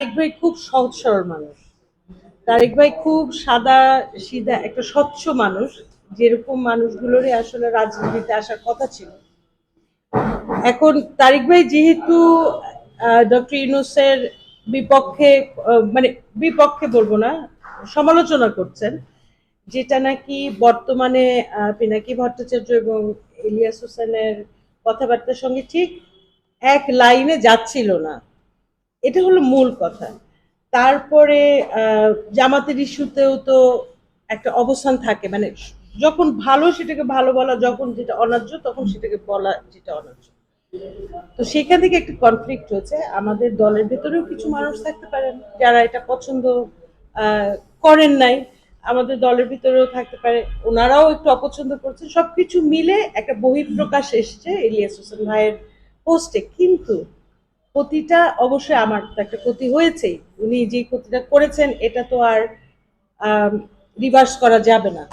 তারেক ভাই খুব সহজ সরল মানুষ। তারেক ভাই খুব সাদা সিধা একটা স্বচ্ছ মানুষ, যেরকম মানুষগুলোরই আসলে রাজনীতিতে আসার কথা ছিল। এখন তারেক ভাই যেহেতু ডক্টর ইউনুসের বিপক্ষে মানে বিপক্ষে বলব না, সমালোচনা করছেন, যেটা নাকি বর্তমানে পিনাকি ভট্টাচার্য এবং ইলিয়াস হোসেনের কথাবার্তার সঙ্গে ঠিক এক লাইনে যাচ্ছিল না। এটা হলো মূল কথা। তারপরে জামাতের ইস্যুতেও তো একটা অবস্থান থাকে। মানে যখন ভালো সেটাকে ভালো বলা, যখন যেটা অনার্য, তখন সেটাকে বলা যেটা অনার্য। তো সেখান থেকে একটা কনফ্লিক্ট হচ্ছে আমাদের দলের ভেতরেও কিছু মানুষ থাকতে পারেন যারা এটা পছন্দ করেন নাই। আমাদের দলের ভিতরেও থাকতে পারে। ওনারাও একটু অপছন্দ করছেন। সবকিছু মিলে একটা বহিঃপ্রকাশ এসছে ইলিয়াস হোসেন ভাইয়ের পোস্টে কিন্তু ক্ষতিটা অবশ্যই আমার তো একটা ক্ষতি হয়েছেই। উনি যে ক্ষতিটা করেছেন এটা তো আর রিভার্স করা যাবে না।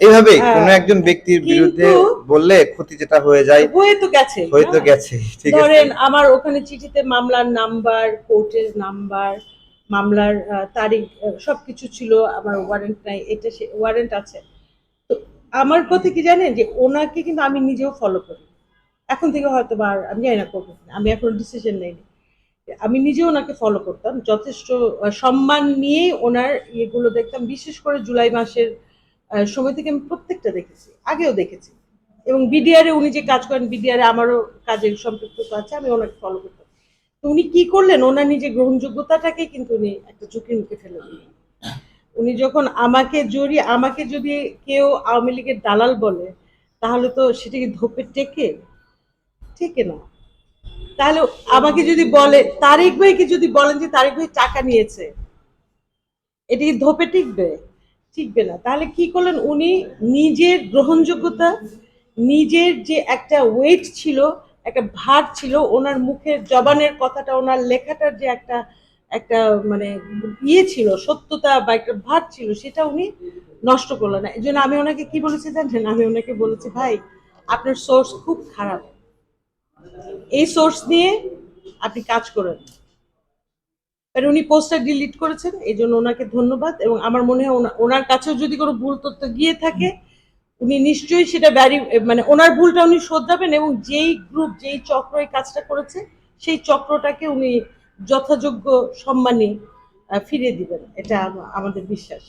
এভাবে হ্যাঁ, কোন একজন ব্যক্তির বিরুদ্ধে বললে ক্ষতি যেটা হয়ে যায় হয়ে তো গেছে হয়তো গেছে ঠিক আছে। ধরেন আমার ওখানে চিঠিতে মামলার নাম্বার কোর্টের নাম্বার মামলার তারিখ সবকিছু ছিল আমার ওয়ারেন্ট নাই এটা ওয়ারেন্ট আছে। তো আমার কথা কি জানেন? যে ওনাকে কিন্তু আমি নিজেও ফলো করি এখন থেকে হয়তো বা আমি জানি না করব আমি এখন ডিসিশন নেইনি। আমি নিজেও ওনাকে ফলো করতাম। যথেষ্ট সম্মান নিয়েই ওনার ইয়েগুলো দেখতাম। বিশেষ করে জুলাই মাসের সময় থেকে আমি প্রত্যেকটা দেখেছি। আগেও দেখেছি। এবং বিডিআরে উনি যে কাজ করেন বিডিআরে আমারও কাজের সম্পৃক্ততা আছে, আমি ওনাকে ফলো করতাম। তো উনি কি করলেন? ওনার নিজের গ্রহণযোগ্যতাটাকে কিন্তু উনি একটা ঝুঁকির মুখে ফেলে দিলেন। উনি যখন আমাকে জড়িয়ে আমাকে যদি কেউ আওয়ামী লীগের দালাল বলে, তাহলে তো সেটা কি ধোপে টেকে টেকে না। তাহলে আমাকে যদি বলে, তারেক ভাইকে যদি বলেন যে তারেক ভাই টাকা নিয়েছে, এটি ধোপে টিকবে? টিকবে না। তাহলে কি করলেন? উনি নিজের গ্রহণযোগ্যতা, নিজের যে একটা ওয়েট ছিল, একটা ভার ছিল, ওনার মুখের জবানের কথাটা, ওনার লেখাটার যে একটা একটা মানে ইয়ে ছিল, সত্যতা বা একটা ভার ছিল, সেটা উনি নষ্ট করলেন না। এই জন্য আমি ওনাকে কি বলেছি জানেন? আমি ওনাকে বলেছি, ভাই, আপনার সোর্স খুব খারাপ। এই সোর্স নিয়ে আপনি কাজ করেন। আর উনি পোস্টটা ডিলিট করেছেন, এই জন্য ওনাকে ধন্যবাদ এবং আমার মনে হয় ওনা- ওনার কাছেও যদি কোনো ভুল তথ্য গিয়ে থাকে, উনি নিশ্চয়ই সেটা ব্যারি মানে ওনার ভুলটা উনি শোধরাবেন এবং যেই গ্রুপ যেই চক্র এই কাজটা করেছে, সেই চক্রটাকে উনি যথাযোগ্য সম্মানে ফিরিয়ে দিবেন। এটা আমাদের বিশ্বাস।